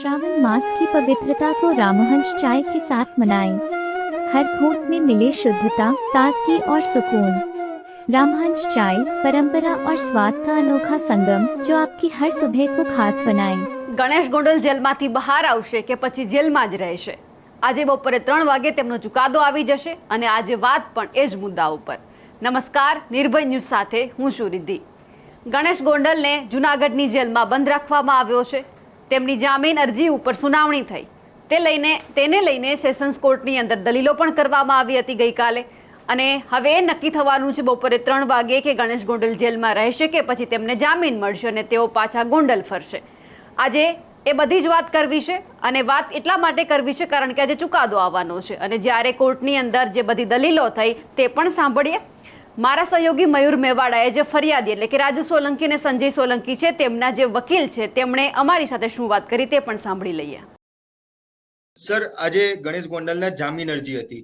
श्रावण मास की पवित्रता को रामहंस चाय के साथ मनाएं। हर घूंट में मिले शुद्धता ताजगी और सुकून रामहंस चाय परंपरा और स्वाद का अनोखा संगम जो आपकी हर सुबह को खास बनाए ગણેશ ગોંડલ જેલમાંથી બહાર આવશે કે પછી જેલમાં જ રહેશે આજે બપોરે ત્રણ વાગે તેમનો ચુકાદો આવી જશે અને આજે વાત પણ એ જ મુદ્દા ઉપર નમસ્કાર નિર્ભય ન્યૂઝ સાથે હું છું રિદ્ધિ ગણેશ ગોંડલને જુનાગઢની જેલમાં બંધ રાખવામાં આવ્યો છે તેમની જામીન અરજી ઉપર સુનાવણી થઈ. તે લઈને, તેને લઈને સેશન્સ કોર્ટની અંદર દલીલો પણ કરવામાં આવી હતી ગઈકાલે. અને હવે નક્કી થવાનું છે બપોરે ત્રણ વાગે કે ગણેશ ગોંડલ જેલમાં રહેશે કે પછી તેમને જામીન મળશે અને તેઓ પાછા ગોંડલ ફરશે. આજે એ બધી જ વાત કરવી છે અને વાત એટલા માટે કરવી છે કારણ કે આજે ચુકાદો આવવાનો છે. અને જ્યારે કોર્ટની અંદર જે બધી દલીલો થઈ તે પણ સાંભળીએ. મારા સહયોગી મયુર મેવાડાએ જે ફરિયાદી એટલે કે રાજુ સોલંકી અને સંજય સોલંકી છે તેમના જે વકીલ છે તેમણે અમારી સાથે શું વાત કરી તે પણ સાંભળી લઈએ. સર આજે ગણેશ ગોંડલના જામીન અરજી હતી.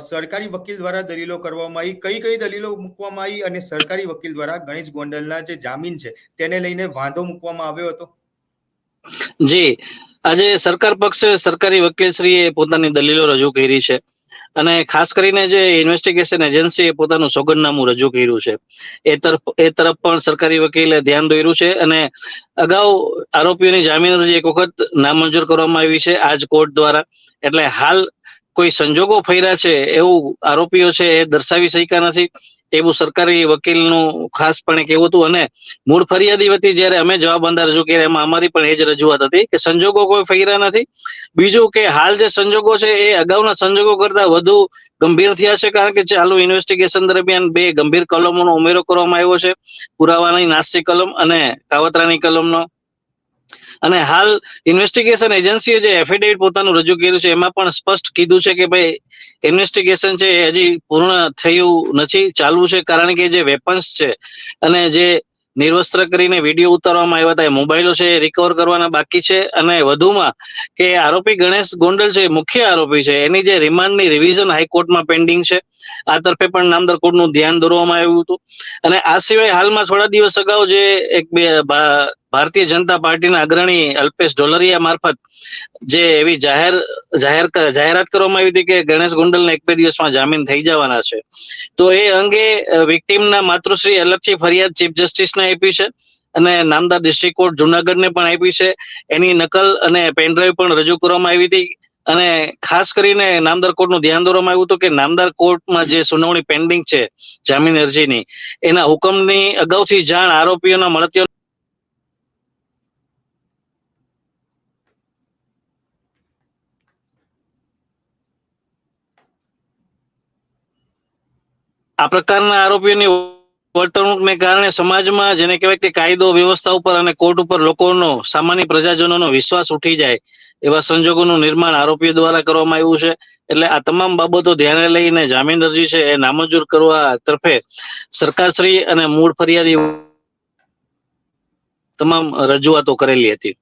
સરકારી વકીલ દ્વારા દલીલો કરવામાં આવી કઈ કઈ દલીલો મૂકવામાં આવી અને સરકારી વકીલ દ્વારા ગણેશ ગોંડલના જે જામીન છે તેને લઈને વાંધો મૂકવામાં આવ્યો હતો? જી આજે સરકાર પક્ષે સરકારી વકીલશ્રીએ પોતાની દલીલો રજૂ કરી છે. અને ખાસ કરીને જે ઇન્વેસ્ટિગેશન એજન્સીએ પોતાનું સોગંદનામું રજૂ કર્યું છે, એ તરફ એ તરફ પણ સરકારી વકીલે ધ્યાન દોર્યું છે અને અગાઉ આરોપીઓની જામીન અરજી એક વખત નામંજૂર કરવામાં આવી છે, આજ કોર્ટ દ્વારા. એટલે હાલ કોઈ સંજોગો ફર્યા છે એવું આરોપીઓ છે એ દર્શાવી શક્યા નથી. એવું સરકારી વકીલનું ખાસપણે કહેવું હતું અને મૂળ ફરિયાદી વતી જ્યારે અમે જવાબદાર રજૂ કર્યા, એમાં અમારી પણ એ જ રજૂઆત હતી કે સંજોગો કોઈ ફર્યા નથી. બીજું કે હાલ જે સંજોગો છે એ અગાઉના સંજોગો કરતા વધુ ગંભીર થયા છે કારણ કે ચાલુ ઇન્વેસ્ટિગેશન દરમિયાન બે ગંભીર કલમોનો ઉમેરો કરવામાં આવ્યો છે. પુરાવાની નાસ્તી કલમ અને કાવતરાની કલમનો અને હાલ ઇન્વેસ્ટિગેશન એજન્સીએ જે એફિડેવિટ પોતાનું રજૂ કર્યું છે, એમાં પણ સ્પષ્ટ કીધું છે કે ભાઈ ઇન્વેસ્ટિગેશન છે એ હજી પૂર્ણ થયું નથી ચાલવું છે, કારણ કે જે વેપન્સ છે અને જે નિર્વસ્ત્ર કરીને વીડિયો ઉતારવામાં આવ્યા હતા, એ મોબાઈલો છે, એ રિકવર કરવાના બાકી છે. અને વધુમાં કે આરોપી ગણેશ ગોંડલ છે મુખ્ય આરોપી છે. એની જે રિમાન્ડની રિવિઝન હાઈકોર્ટમાં પેન્ડિંગ છે. આ તરફે પણ નામદાર કોર્ટનું ધ્યાન દોરવામાં આવ્યું હતું. અને આ સિવાય હાલમાં થોડા દિવસ અગાઉ જે એક બે ભારતીય જનતા પાર્ટીના અગ્રણી અલ્પેશ ઢોલરિયા મારફત જે એવી જાહેર જાહેર જાહેરાત કરવામાં આવી હતી કે ગણેશ ગુંડલને એક બે દિવસમાં જામીન થઈ જવાના છે. તો એ અંગે વિક્ટીમના માતૃશ્રી અલગથી ફરિયાદ ચીફ જસ્ટિસને આપી છે અને નામદાર ડિસ્ટ્રિક્ટ કોર્ટ જુનાગઢને પણ આપી છે. એની નકલ અને પેનડ્રાઈવ પણ રજૂ કરવામાં આવી હતી અને ખાસ કરીને નામદાર કોર્ટનું ધ્યાન દોરવામાં આવ્યું હતું કે નામદાર કોર્ટમાં જે સુનાવણી પેન્ડિંગ છે જામીન અરજીની, એના હુકમની અગાઉથી જાણ આરોપીઓના મળતીઓ આ પ્રકારના આરોપીઓની વર્તણૂકને કારણે સમાજમાં જેને કહેવાય કે કાયદો, વ્યવસ્થા ઉપર અને કોર્ટ ઉપર લોકોનો, સામાન્ય પ્રજાજનોનો વિશ્વાસ ઉઠી જાય એવા સંજોગોનું નિર્માણ આરોપીઓ દ્વારા કરવામાં આવ્યું છે. એટલે આ તમામ બાબતો ધ્યાને લઈને જામીન અરજી છે એ નામંજૂર કરવા તરફે સરકારશ્રી અને મૂળ ફરિયાદી તમામ રજૂઆતો કરેલી હતી.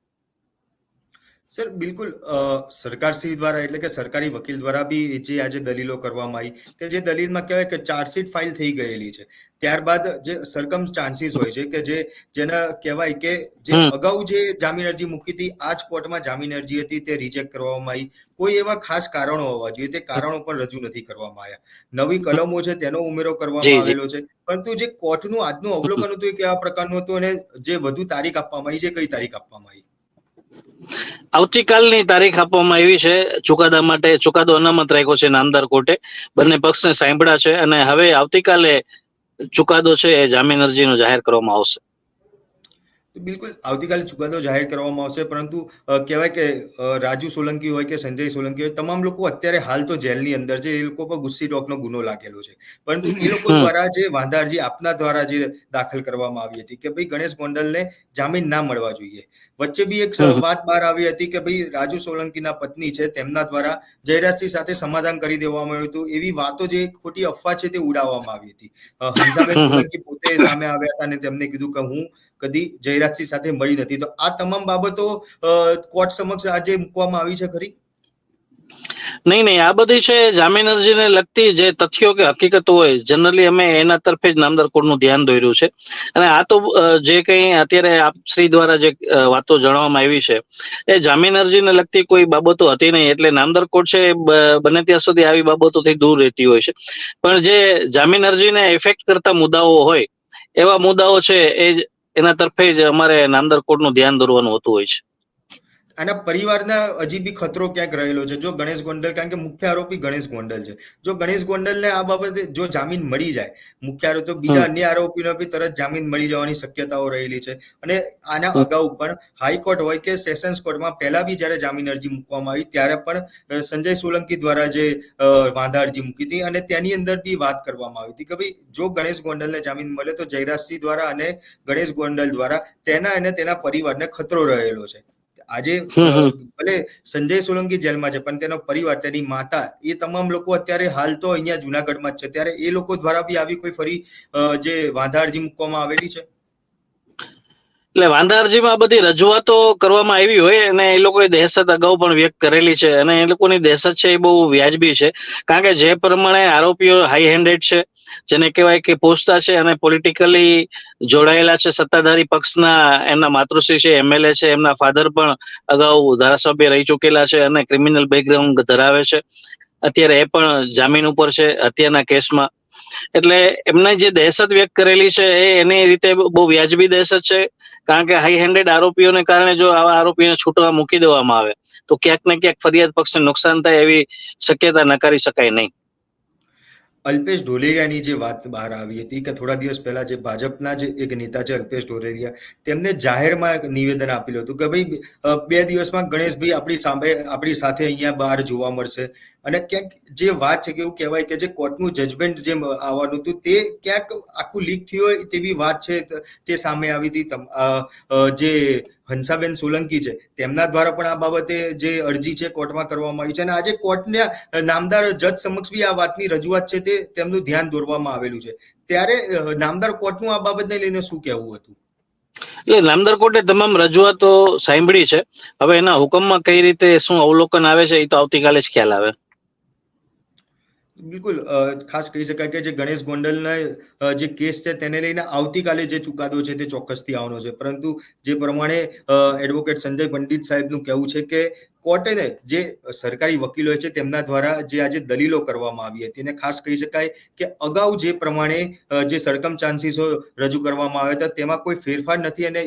સર બિલકુલ અ, સરકારશ્રી દ્વારા એટલે કે સરકારી વકીલ દ્વારા બી જે આજે દલીલો કરવામાં આવી કે જે દલીલમાં કહેવાય કે ચાર્જશીટ ફાઇલ થઈ ગયેલી છે. ત્યારબાદ જે સરકમ ચાન્સીસ હોય છે કે જે જેના કહેવાય કે જે અગાઉ જે જામીન અરજી મૂકી હતી આ જ કોર્ટમાં જામીન અરજી હતી તે રિજેક્ટ કરવામાં આવી. કોઈ એવા ખાસ કારણો હોવા જોઈએ. તે કારણો પણ રજૂ નથી કરવામાં આવ્યા. નવી કલમો છે તેનો ઉમેરો કરવામાં આવેલો છે. પરંતુ જે કોર્ટનું આજનું અવલોકન હતું એ કેવા પ્રકારનું હતું અને જે વધુ તારીખ આપવામાં આવી છે કઈ તારીખ આપવામાં આવી? આવતીકાલની તારીખ આપવામાં આવી છે. ચુકાદા માટે ચુકાદો અનામત રાખ્યો છે નામદાર કોર્ટે. બંને પક્ષને સાંભળ્યા છે અને હવે આવતીકાલે ચુકાદો છે એ જામીન અરજીનો જાહેર કરવામાં આવશે. બિલકુલ આવતીકાલે ચુકાદો જાહેર કરવામાં આવશે. પરંતુ કહેવાય કે રાજુ સોલંકી હોય કે સંજય સોલંકી હોય તમામ લોકો અત્યારે હાલ તો જેલની અંદર છે. એ લોકો પર ગુસ્સી ટોકનો ગુનો લાગેલો છે. પરંતુ એ લોકો દ્વારા જે વાંધારજી આપના દ્વારા જે દાખલ કરવામાં આવી હતી કે ભાઈ ગણેશ ગોંડલને જામીન ના મળવા જોઈએ. વચ્ચે બી એક વાત બહાર આવી હતી કે ભાઈ રાજુ સોલંકીના પત્ની છે તેમના દ્વારા જયરાજસિંહ સાથે સમાધાન કરી દેવામાં આવ્યું હતું. એવી વાતો જે ખોટી અફવા છે તે ઉડાવવામાં આવી હતી. હંસાબેન સોલંકી પોતે સામે આવ્યા હતા અને તેમને કીધું કે હું કદી જયરાજસિંહ સાથે મળી નથી. તો આ તમામ બાબતો કોર્ટ સમક્ષ આજે મૂકવામાં આવી છે ખરી? નહીં નહીં, આ બધી છે જામીન અરજીને લગતી જે તથ્યો કે હકીકતો હોય જનરલી અમે એના તરફે જ નામદાર કોર્ટનું ધ્યાન દોર્યું છે. અને આ તો જે કંઈ અત્યારે આપ શ્રી દ્વારા જે વાતો જણાવવામાં આવી છે, એ જામીન અરજીને લગતી કોઈ બાબતો હતી નહીં. એટલે નામદાર કોર્ટ છે બને ત્યાં સુધી આવી બાબતોથી દૂર રહેતી હોય છે. પણ જે જામીન અરજીને ઇફેક્ટ કરતા મુદ્દાઓ હોય, એવા મુદ્દાઓ છે એ એના તરફે જ અમારે નામદાર કોર્ટનું ધ્યાન દોરવાનું હોતું હોય છે. આના પરિવારના હજી બી ખતરો ક્યાંક રહેલો છે? જો ગણેશ ગોંડલ કારણ કે મુખ્ય આરોપી ગણેશ ગોંડલ છે. જો ગણેશ ગોંડલને આ બાબતે જો જામીન મળી જાય મુખ્ય આરોપી તો બીજા અન્ય આરોપીનો બી તરત જામીન મળી જવાની શક્યતાઓ રહેલી છે. અને આના અગાઉ પણ હાઈકોર્ટ હોય કે સેશન્સ કોર્ટમાં પહેલા બી જ્યારે જામીન અરજી મૂકવામાં આવી ત્યારે પણ સંજય સોલંકી દ્વારા જે વાંધા અરજી મૂકી હતી અને તેની અંદર બી વાત કરવામાં આવી હતી કે ભાઈ જો ગણેશ ગોંડલને જામીન મળે તો જયરાજસિંહ દ્વારા અને ગણેશ ગોંડલ દ્વારા તેના અને તેના પરિવારને ખતરો રહેલો છે. આજે. ભલે સંજય સોલંકી જેલમાં છે પણ તેનો પરિવાર તેની માતા એ તમામ લોકો અત્યારે હાલ તો અહીંયા જુનાગઢમાં જ છે ત્યારે એ લોકો દ્વારા બી આવી કોઈ ફરી જે વાંધા અરજી મૂકવામાં આવેલી છે એટલે વાંધા અરજીમાં બધી રજૂઆતો કરવામાં આવી હોય અને એ લોકોએ દહેશત અગાઉ પણ વ્યક્ત કરેલી છે અને એ લોકોની દહેશત છે એ બહુ વ્યાજબી છે. કારણ કે જે પ્રમાણે આરોપીઓ હાઈ હેન્ડેડ છે, જેને કહેવાય કે પોસ્તા છે અને પોલિટિકલી જોડાયેલા છે, સત્તાધારી પક્ષના એમના માતૃશ્રી છે એમએલએ છે, એમના ફાધર પણ અગાઉ ધારાસભ્ય રહી ચૂકેલા છે અને ક્રિમિનલ બેકગ્રાઉન્ડ ધરાવે છે. અત્યારે એ પણ જામીન ઉપર છે, હત્યાના કેસમાં. એટલે એમને જે દહેશત વ્યક્ત કરેલી છે એ એની રીતે બહુ વ્યાજબી દહેશત છે. કારણ કે હાઈ હેન્ડેડ આરોપીઓને કારણે જો આવા આરોપીને છૂટવા મૂકી દેવામાં આવે, તો ક્યાંક ને ક્યાંક ફરિયાદ પક્ષને નુકસાન થાય એવી શક્યતા નકારી શકાય નહીં. અલ્પેશ ઢોલેરિયાની જે વાત બહાર આવી હતી કે થોડા દિવસ પહેલા જે ભાજપના જે એક નેતા છે અલ્પેશ ઢોલેરિયા, તેમને જાહેરમાં એક નિવેદન આપેલું હતું કે ભાઈ બે દિવસમાં ગણેશભાઈ આપણી સામે, આપણી સાથે અહીંયા બહાર જોવા મળશે. અને ક્યાંક જે વાત છે કે એવું કહેવાય કે જે કોર્ટનું જજમેન્ટ જે આવવાનું હતું, તે ક્યાંક આખું લીક થયું હોય તેવી વાત છે તે સામે આવી હતી. જે હંસાબેન સોલંકી છે, તેમના દ્વારા પણ આ બાબતે જે અરજી છે કોર્ટમાં કરવામાં આવી છે. અને આજે કોર્ટના નામદાર જજ સમક્ષ બી આ વાતની રજૂઆત છે તે તેમનું ધ્યાન દોરવામાં આવેલું છે. ત્યારે નામદાર કોર્ટનું આ બાબતને લઈને શું કહેવું હતું? એટલે નામદાર કોર્ટે તમામ રજૂઆતો સાંભળી છે. હવે એના હુકમમાં કઈ રીતે શું અવલોકન આવે છે એ તો આવતીકાલે જ ખ્યાલ આવે. બિલકુલ ખાસ કહી શકાય કે જે ગણેશ ગોંડલના જે કેસ છે તેને લઈને આવતીકાલે જે ચુકાદો છે તે ચોક્કસથી આવવાનો છે. પરંતુ જે પ્રમાણે એડવોકેટ સંજય પંડિત સાહેબનું કહેવું છે કે કોર્ટે જે સરકારી વકીલો છે તેમના દ્વારા જે આજે દલીલો કરવામાં આવી હતી. અને ખાસ કહી શકાય કે અગાઉ જે પ્રમાણે જે સરકમ ચાન્સીસો રજૂ કરવામાં આવ્યા હતા, તેમાં કોઈ ફેરફાર નથી અને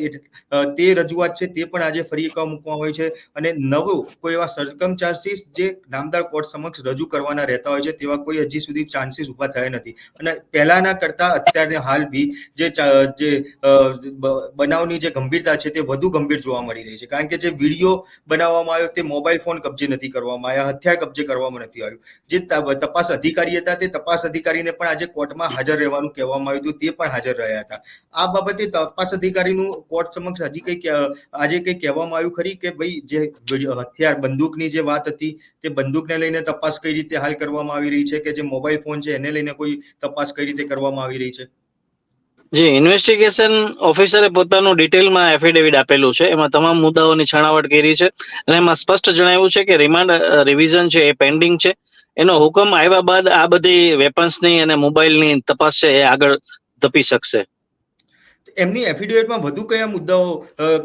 તે રજૂઆત છે તે પણ આજે ફરી એકવાર મૂકવામાં આવી છે અને નવું કોઈ એવા સરકમ ચાન્સીસ જે નામદાર કોર્ટ સમક્ષ રજૂ કરવાના રહેતા હોય છે તેવા કોઈ હજી સુધી ચાન્સીસ ઊભા થયા નથી. અને પહેલાના કરતા અત્યારે હાલ બી જે જે બનાવની જે ગંભીરતા છે તે વધુ ગંભીર જોવા મળી રહી છે. કારણ કે જે વીડિયો બનાવવામાં આવ્યો તે મોબાઈલ ફોન કબજે નથી કરવામાં આવ્યા, હથિયાર કબજે કરવામાં નથી આવ્યું. જે તપાસ અધિકારી હતા, તે તપાસ અધિકારીને પણ આજે કોર્ટમાં હાજર રહેવાનું કહેવામાં આવ્યું હતું, તે પણ હાજર રહ્યા હતા. આ બાબતે તપાસ અધિકારીનું કોર્ટ સમક્ષ હજી કઈ આજે કઈ કહેવામાં આવ્યું ખરી કે ભાઈ જે હથિયાર બંદૂકની જે વાત હતી, તે બંદૂકને લઈને તપાસ કઈ રીતે હાલ કરવામાં આવી રહી છે કે જે મોબાઈલ ફોન છે એને લઈને કોઈ તપાસ કઈ રીતે કરવામાં આવી રહી છે? જે ઇન્વેસ્ટિગેશન ઓફિસરે પોતાનું ડિટેલમાં એફિડેવિટ આપેલું છે. એમાં તમામ મુદ્દાઓની છણાવટ કરી છે અને એમાં સ્પષ્ટ જણાવ્યું છે કે રિમાન્ડ રિવિઝન છે, એ પેન્ડિંગ છે. એનો હુકમ આવ્યા બાદ આ બધી વેપન્સની અને મોબાઈલની તપાસ છે, એ આગળ ધપી શકશે. એમની એફિડેવિટમાં વધુ કયા મુદ્દાઓ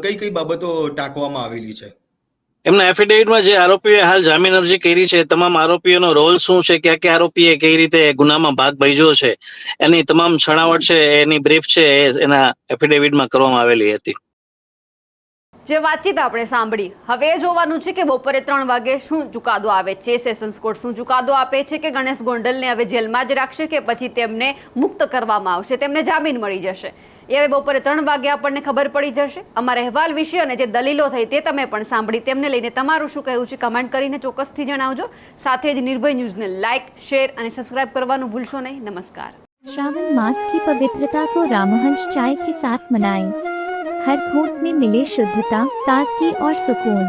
કઈ કઈ બાબતો ટાંકવામાં આવેલી છે? એમના એફિડેવિટમાં જે આરોપીએ હાલ જામીન અરજી કરી છે, તમામ આરોપીઓનો રોલ શું છે, કયા કયા આરોપીએ કઈ રીતે ગુનામાં ભાગ ભજ્યો છે, એની તમામ છણાવટ છે, એની બ્રીફ છે એના એફિડેવિટમાં કરવામાં આવેલી હતી. જે વાતચીત આપણે સાંભળી, હવે જોવાનું છે કે બપોરે ત્રણ વાગે શું ચુકાદો આવે છે, સેશન્સ કોર્ટ શું ચુકાદો આપે છે કે ગણેશ ગોંડલને હવે જેલમાં જ રાખશે કે પછી તેમને મુક્ત કરવામાં આવશે, તેમને જામીન મળી જશે? એ હવે બપોરે ત્રણ વાગે આપણને ખબર પડી જશે અમારા અહેવાલ વિશે અને જે દલીલો થઈ તે તમે પણ સાંભળી તેમને લઈને તમારું શું કહેવું છે કમેન્ટ કરીને ચોક્કસથી જણાવજો સાથે જ નિર્ભય ન્યૂઝને લાઇક શેર અને સબસ્ક્રાઇબ કરવાનું ભૂલશો નહીં નમસ્કાર श्रावण मास की पवित्रता को रामहंस चाय के साथ मनाएं। हर घूंट में मिले शुद्धता ताजगी और सुकून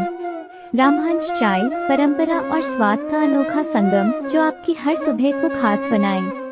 रामहंस चाय परंपरा और स्वाद का अनोखा संगम जो आपकी हर सुबह को खास बनाए